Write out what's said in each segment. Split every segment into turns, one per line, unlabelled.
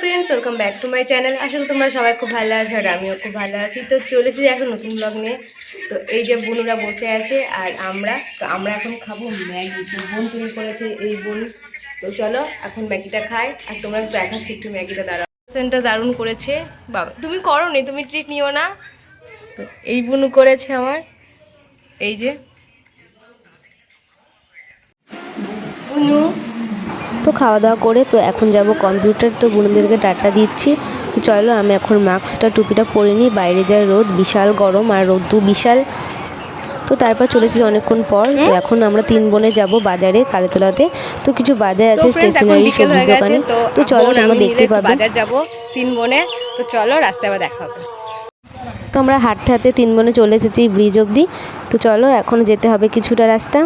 Friends welcome back to my channel করি তোমরা সবাই খুব ভালো আছো আর আমিও খুব ভালো আছি। তো চলেছি এখন নতুন ব্লগ নিয়ে। তো এই যে বোনুরা বসে আছে আর আমরা, তো আমরা এখন খাব ম্যাগি। তো বোন তৈরি করেছে এই বোন। তো চলো, এখন ম্যাগিটা খাই। আর তোমরা দেখাচ্ছি একটু ম্যাগিটা দাঁড়াও। সেন্টটা দারুণ করেছে। বাবা, তুমি করো নি তুমি ট্রিট নিও না। তো এই বুনু করেছে আমার। এই যে। বুনু
তো খাওয়া দাওয়া করে তো এখন যাব কম্পিউটার তো বোনদেরকে ডাটা দিচ্ছি। তো চলো আমি এখন মাস্কটা টুপিটা পরে নিই। বাইরে যায় রোদ বিশাল গরম আর রোদ্দু বিশাল। তো তারপর চলেছি অনেকক্ষণ পর। তো এখন আমরা তিন বোনে যাব বাজারে কালীতলাতে। তো কিছু বাজার আছে স্টেশনারি সবজি দোকানে।
তো
চলো
বোন
তোমরা
আমি
দেখতে পাবো।
বাজার যাব তিন বোনে। তো চলো রাস্তায় দেখা হবে।
তো আমরা হাঁটতে হাঁটতে তিন বোনে চলে এসেছি ব্রিজ অবধি। তো চলো এখন যেতে হবে কিছুটা রাস্তা।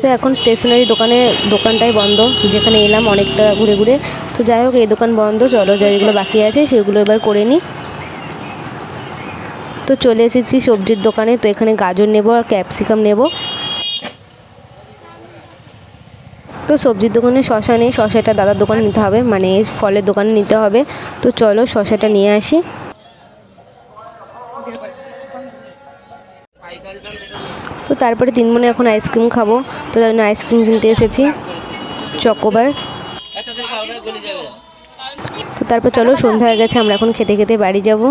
তো এখন স্টেশনারি দোকানে, দোকানটাই বন্ধ, যেখানে এলাম অনেকটা ঘুরে ঘুরে। তো যাই হোক, এই দোকান বন্ধ, চলো যেগুলো বাকি আছে সেগুলো এবার করে নিই। তো চলে এসেছি সবজির দোকানে, তো এখানে গাজর নেব আর ক্যাপসিকাম নেব। তো সবজির দোকানে শশা নেই, শশাটা দাদার দোকানে নিতে হবে মানে ফলের দোকানে নিতে হবে। তো চলো শশাটা নিয়ে আসি। তো তারপরে তিন মনে এখন আইসক্রিম খাব। তো জন্য আইসক্রিম কিনতে এসেছি, চকোবার। তো তারপর চলো, সন্ধ্যা হয়ে গেছে, আমরা এখন খেতে খেতে বাড়ি যাব।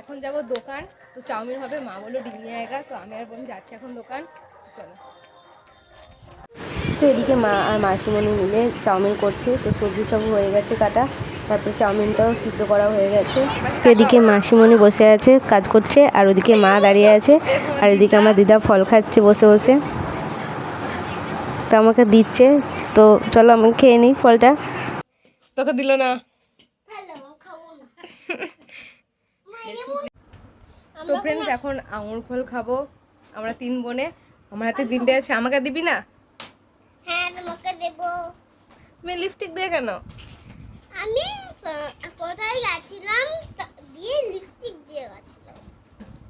এখন যাব দোকান। তো চাউমিন হবে, মা বলল ডিম নিয়ে তো আমি আর বোন যাচ্ছি এখন দোকান। চলো।
তো এদিকে মা আর মাসিমণি মিলে চাউমিন করছে। তো সবজি সব হয়ে গেছে কাটা। তারপরে চাউমিনটাও সিদ্ধ করা হয়ে গেছে। তো এদিকে মাসিমণি বসে আছে কাজ করছে আর ওদিকে মা দাঁড়িয়ে আছে। আর এদিকে আমার দিদা ফল খাচ্ছে বসে বসে। তো আমাকে দিচ্ছে। তো চলো আমি খেয়ে নিই ফলটা।
তোকে দিল না? তো ফ্রেন্ডস এখন আঙুর ফল খাব। আমরা তিন বোনে। আমার হাতে তিনটে আছে আমাকে দিবি না?
হ্যাঁ তোমাকে দেবো।
তুমি লিপস্টিক দিয়ে কেন?
আমি কোথায় গেছিলাম দিয়ে লিপস্টিক দিয়ে গেছিলাম।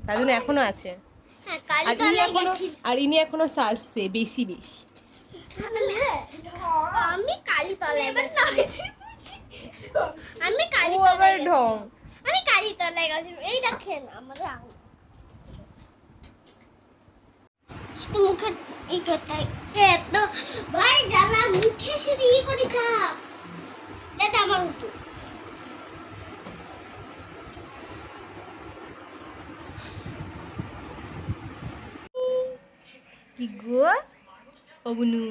তার জন্য এখনও আছে।
হ্যাঁ
আর ইনি
এখনও
আর ইনি এখনও সাজছে বেশি বেশি।
আমি কালীতলায় গেছি। আমি কালীতলায়
আবার। ঢং।
আমি কালীতলায় গেছি। এই দেখেন আমাদের মুখে এই কথাই এত ভাই জ্বালা মুখে শুধু ই করে খা যাতে আমার উঠু
কি গো? ও বুনু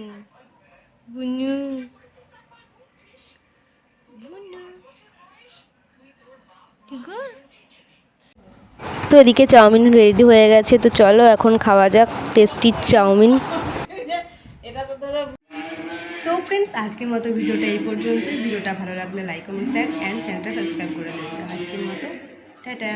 কি গো
তো এদিকে চাউমিন রেডি হয়ে গেছে, তো চলো এখন খাওয়া যাক টেস্টি চাউমিন।
তো ফ্রেন্ডস আজকের মতো ভিডিওটা এই পর্যন্তই। ভিডিওটা ভালো লাগলে লাইক কমেন্ট শেয়ার অ্যান্ড চ্যানেলটা সাবস্ক্রাইব করে দিন। আজকের মতো, টাটা।